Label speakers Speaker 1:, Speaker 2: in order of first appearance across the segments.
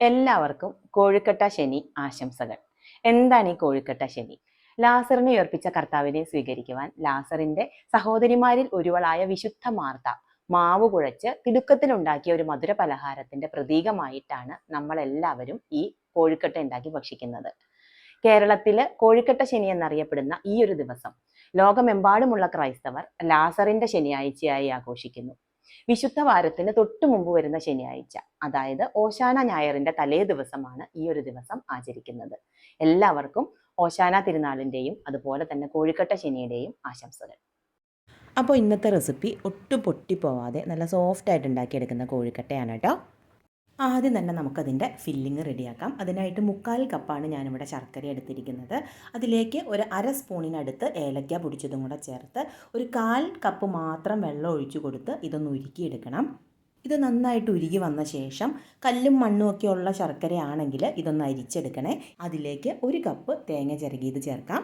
Speaker 1: എല്ലാവർക്കും കോഴിക്കട്ട ശനി ആശംസകൾ. എന്താണ് ഈ കോഴിക്കട്ട ശനി? ലാസറിനെ ഉയർപ്പിച്ച കർത്താവിനെ സ്വീകരിക്കുവാൻ ലാസറിന്റെ സഹോദരിമാരിൽ ഒരുവളായ വിശുദ്ധ മാർത്ത മാവ് കുഴച്ച് തിടുക്കത്തിലുണ്ടാക്കിയ ഒരു മധുര പലഹാരത്തിന്റെ പ്രതീകമായിട്ടാണ് നമ്മൾ എല്ലാവരും ഈ കോഴിക്കട്ട ഉണ്ടാക്കി ഭക്ഷിക്കുന്നത്. കേരളത്തിൽ കോഴിക്കട്ട ശനി എന്നറിയപ്പെടുന്ന ഈ ഒരു ദിവസം ലോകമെമ്പാടുമുള്ള ക്രൈസ്തവർ ലാസറിന്റെ ശനിയാഴ്ചയായി ആഘോഷിക്കുന്നു. വിശുദ്ധ വാരത്തിന് തൊട്ടു മുമ്പ് വരുന്ന ശനിയാഴ്ച അതായത് ഓശാന ഞായറിന്റെ തലേ ദിവസമാണ് ഈ ഒരു ദിവസം ആചരിക്കുന്നത്. എല്ലാവർക്കും ഓശാന തിരുനാളിന്റെയും അതുപോലെ തന്നെ കോഴിക്കട്ട ശനിയുടെയും ആശംസകൾ.
Speaker 2: അപ്പോൾ ഇന്നത്തെ റെസിപ്പി ഒട്ടും പൊട്ടിപ്പോവാതെ നല്ല സോഫ്റ്റ് ആയിട്ട് ഉണ്ടാക്കിയെടുക്കുന്ന കോഴിക്കട്ടയാണ് കേട്ടോ. ആദ്യം തന്നെ നമുക്കതിന്റെ ഫില്ലിങ് റെഡിയാക്കാം. അതിനായിട്ട് മുക്കാൽ കപ്പാണ് ഞാനിവിടെ ശർക്കര എടുത്തിരിക്കുന്നത്. അതിലേക്ക് ഒരു അര സ്പൂണിനടുത്ത് ഏലക്ക പൊടിച്ചതും കൂടെ ചേർത്ത് ഒരു കാൽ കപ്പ് മാത്രം വെള്ളം ഒഴിച്ചു കൊടുത്ത് ഇതൊന്ന് ഉരുക്കിയെടുക്കണം. ഇത് നന്നായിട്ട് ഉരുകി വന്ന ശേഷം കല്ലും മണ്ണും ഒക്കെ ഉള്ള ശർക്കരയാണെങ്കിൽ ഇതൊന്ന് അരിച്ചെടുക്കണേ. അതിലേക്ക് ഒരു കപ്പ് തേങ്ങ ചിരകിയത് ചേർക്കാം.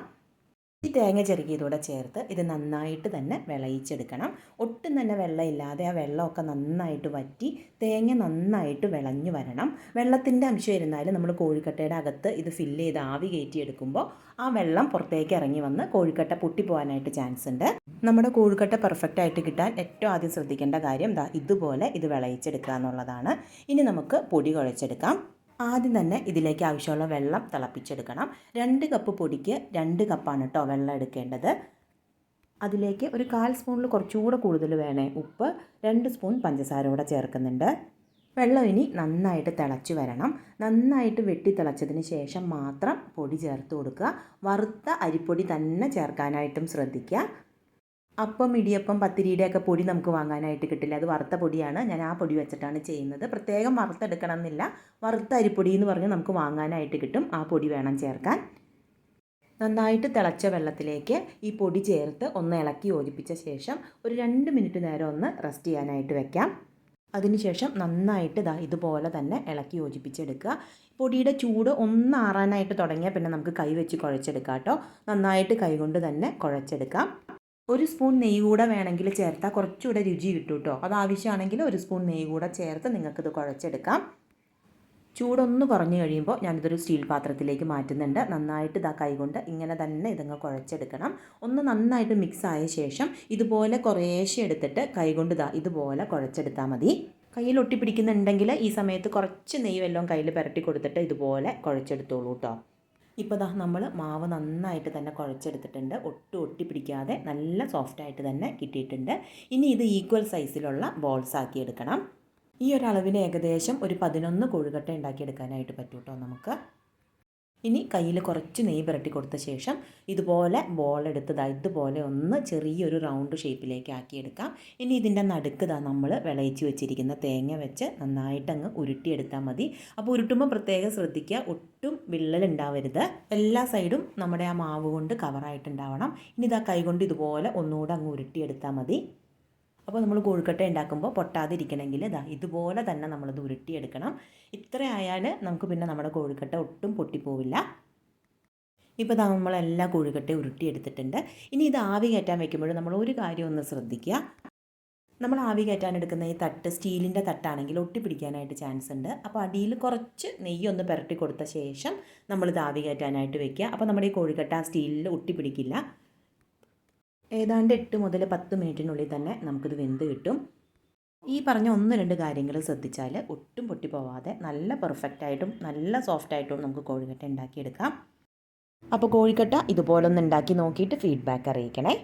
Speaker 2: ഈ തേങ്ങ ചെറുകിയതൂടെ ചേർത്ത് ഇത് നന്നായിട്ട് തന്നെ വിളയിച്ചെടുക്കണം. ഒട്ടും തന്നെ വെള്ളമില്ലാതെ ആ വെള്ളമൊക്കെ നന്നായിട്ട് വറ്റി തേങ്ങ നന്നായിട്ട് വിളഞ്ഞു വരണം. വെള്ളത്തിന്റെ അംശം ഇരുന്നാലും നമ്മൾ കോഴിക്കട്ടയുടെ അകത്ത് ഇത് ഫില്ല് ചെയ്ത് ആവി കയറ്റിയെടുക്കുമ്പോൾ ആ വെള്ളം പുറത്തേക്ക് ഇറങ്ങി വന്ന് കോഴിക്കട്ട പൊട്ടിപ്പോകാനായിട്ട് ചാൻസ് ഉണ്ട്. നമ്മുടെ കോഴിക്കട്ട പെർഫെക്റ്റ് ആയിട്ട് കിട്ടാൻ ഏറ്റവും ആദ്യം ശ്രദ്ധിക്കേണ്ട കാര്യം ഇതുപോലെ ഇത് വിളയിച്ചെടുക്കുക എന്നുള്ളതാണ്. ഇനി നമുക്ക് പൊടി കുഴച്ചെടുക്കാം. ആദ്യം തന്നെ ഇതിലേക്ക് ആവശ്യമുള്ള വെള്ളം തിളപ്പിച്ചെടുക്കണം. രണ്ട് കപ്പ് പൊടിക്ക് രണ്ട് കപ്പാണ് കേട്ടോ വെള്ളം എടുക്കേണ്ടത്. അതിലേക്ക് ഒരു കാൽ സ്പൂണിൽ കുറച്ചുകൂടെ കൂടുതൽ വേണേ ഉപ്പ് രണ്ട് സ്പൂൺ പഞ്ചസാര കൂടെ ചേർക്കുന്നുണ്ട്. വെള്ളം ഇനി നന്നായിട്ട് തിളച്ച് വരണം. നന്നായിട്ട് വെട്ടി തിളച്ചതിന് ശേഷം മാത്രം പൊടി ചേർത്ത് കൊടുക്കുക. വറുത്ത അരിപ്പൊടി തന്നെ ചേർക്കാനായിട്ടും ശ്രദ്ധിക്കുക. അപ്പം ഇടിയപ്പം പത്തിരിയുടെയൊക്കെ പൊടി നമുക്ക് വാങ്ങാനായിട്ട് കിട്ടില്ല. അത് വറുത്ത പൊടിയാണ്. ഞാൻ ആ പൊടി വെച്ചിട്ടാണ് ചെയ്യുന്നത്. പ്രത്യേകം വറുത്തെടുക്കണം എന്നില്ല വറുത്ത അരിപ്പൊടി എന്ന് പറഞ്ഞ് നമുക്ക് വാങ്ങാനായിട്ട് കിട്ടും. ആ പൊടി വേണം ചേർക്കാൻ. നന്നായിട്ട് തിളച്ച വെള്ളത്തിലേക്ക് ഈ പൊടി ചേർത്ത് ഒന്ന് ഇളക്കി യോജിപ്പിച്ച ശേഷം ഒരു രണ്ട് മിനിറ്റ് നേരം ഒന്ന് റെസ്റ്റ് ചെയ്യാനായിട്ട് വെക്കാം. അതിനുശേഷം നന്നായിട്ട് ഇതാ ഇതുപോലെ തന്നെ ഇളക്കി യോജിപ്പിച്ചെടുക്കുക. പൊടിയുടെ ചൂട് ഒന്ന് ആറാനായിട്ട് തുടങ്ങിയാൽ പിന്നെ നമുക്ക് കൈ വെച്ച് കുഴച്ചെടുക്കാം കേട്ടോ. നന്നായിട്ട് കൈകൊണ്ട് തന്നെ കുഴച്ചെടുക്കാം. ഒരു സ്പൂൺ നെയ്യ് കൂടെ വേണമെങ്കിൽ ചേർത്താൽ കുറച്ചുകൂടെ രുചി കിട്ടും കേട്ടോ അത് ആവശ്യമാണെങ്കിൽ ഒരു സ്പൂൺ നെയ്യ് കൂടെ ചേർത്ത് നിങ്ങൾക്കിത് കുഴച്ചെടുക്കാം. ചൂടൊന്ന് കുറഞ്ഞു കഴിയുമ്പോൾ ഞാനിതൊരു സ്റ്റീൽ പാത്രത്തിലേക്ക് മാറ്റുന്നുണ്ട്. നന്നായിട്ട് ഇതാ കൈകൊണ്ട് ഇങ്ങനെ തന്നെ ഇതങ്ങ് കുഴച്ചെടുക്കണം. ഒന്ന് നന്നായിട്ട് മിക്സ് ആയ ശേഷം ഇതുപോലെ കുറേശ്ശെ എടുത്തിട്ട് കൈകൊണ്ട് ഇതാ ഇതുപോലെ കുഴച്ചെടുത്താൽ മതി. കയ്യിൽ ഒട്ടിപ്പിടിക്കുന്നുണ്ടെങ്കിൽ ഈ സമയത്ത് കുറച്ച് നെയ്യ് വല്ലതും കയ്യിൽ പുരട്ടി കൊടുത്തിട്ട് ഇതുപോലെ കുഴച്ചെടുത്തോളൂ കേട്ടോ ഇപ്പോൾ ദാ നമ്മൾ മാവ് നന്നായിട്ട് തന്നെ കുഴച്ചെടുത്തിട്ടുണ്ട്. ഒട്ടും ഒട്ടി പിടിക്കാതെ നല്ല സോഫ്റ്റായിട്ട് തന്നെ കിട്ടിയിട്ടുണ്ട്. ഇനി ഇത് ഈക്വൽ സൈസിലുള്ള ബോൾസ് ആക്കി എടുക്കണം. ഈ ഒരു ഏകദേശം ഒരു പതിനൊന്ന് കോഴിക്കട്ട ഉണ്ടാക്കിയെടുക്കാനായിട്ട് പറ്റൂട്ടോ നമുക്ക്? ഇനി കയ്യിൽ കുറച്ച് നെയ് പുരട്ടി കൊടുത്ത ശേഷം ഇതുപോലെ ബോൾ എടുത്തതാ ഇതുപോലെ ഒന്ന് ചെറിയൊരു റൗണ്ട് ഷേപ്പിലേക്ക് ആക്കിയെടുക്കാം. ഇനി ഇതിന്റെ ദാ നമ്മൾ വിളയിച്ച് വെച്ചിരിക്കുന്ന തേങ്ങ വെച്ച് നന്നായിട്ടങ്ങ് ഉരുട്ടിയെടുത്താൽ മതി. അപ്പോൾ ഉരുട്ടുമ്പോൾ പ്രത്യേകം ശ്രദ്ധിക്കുക ഒട്ടും വിള്ളൽ ഉണ്ടാവരുത് എല്ലാ സൈഡും നമ്മുടെ ആ മാവ് കൊണ്ട് കവറായിട്ടുണ്ടാവണം ഇനി ഇതാ കൈ കൊണ്ട് ഇതുപോലെ ഒന്നുകൂടെ അങ്ങ് ഉരുട്ടിയെടുത്താൽ മതി. അപ്പോൾ നമ്മൾ കോഴിക്കട്ട ഉണ്ടാക്കുമ്പോൾ പൊട്ടാതിരിക്കണമെങ്കിൽ ഇതാ ഇതുപോലെ തന്നെ നമ്മളത് ഉരുട്ടിയെടുക്കണം. ഇത്ര ആയാൽ നമുക്ക് പിന്നെ നമ്മുടെ കോഴിക്കട്ട ഒട്ടും പൊട്ടിപ്പോവില്ല. ഇപ്പോൾ നമ്മളെല്ലാ കോഴിക്കട്ടയും ഉരുട്ടിയെടുത്തിട്ടുണ്ട്. ഇനി ഇത് ആവി കയറ്റാൻ വെക്കുമ്പോൾ നമ്മൾ ഒരു കാര്യം ഒന്ന് ശ്രദ്ധിക്കുക. നമ്മൾ ആവി കയറ്റാൻ എടുക്കുന്ന ഈ തട്ട് സ്റ്റീലിന്റെ തട്ടാണെങ്കിൽ ഒട്ടിപ്പിടിക്കാനായിട്ട് ചാൻസ് ഉണ്ട്. അപ്പോൾ അടിയിൽ കുറച്ച് നെയ്യ് ഒന്ന് പുരട്ടി കൊടുത്ത ശേഷം നമ്മളിത് ആവി കയറ്റാനായിട്ട് വെക്കുക അപ്പോൾ നമ്മുടെ ഈ കോഴിക്കട്ട സ്റ്റീലിൽ ഒട്ടിപ്പിടിക്കില്ല. ഏതാണ്ട് എട്ട് മുതൽ പത്ത് മിനിറ്റിനുള്ളിൽ തന്നെ നമുക്കിത് വെന്ത് കിട്ടും. ഈ പറഞ്ഞ ഒന്ന് രണ്ട് കാര്യങ്ങൾ ശ്രദ്ധിച്ചാൽ ഒട്ടും പൊട്ടിപ്പോവാതെ നല്ല പെർഫെക്റ്റായിട്ടും നല്ല സോഫ്റ്റായിട്ടും നമുക്ക് കോഴിക്കട്ട ഉണ്ടാക്കിയെടുക്കാം. അപ്പോൾ കോഴിക്കട്ട ഇതുപോലൊന്ന് ഉണ്ടാക്കി നോക്കിയിട്ട് ഫീഡ്ബാക്ക് അറിയിക്കണേ.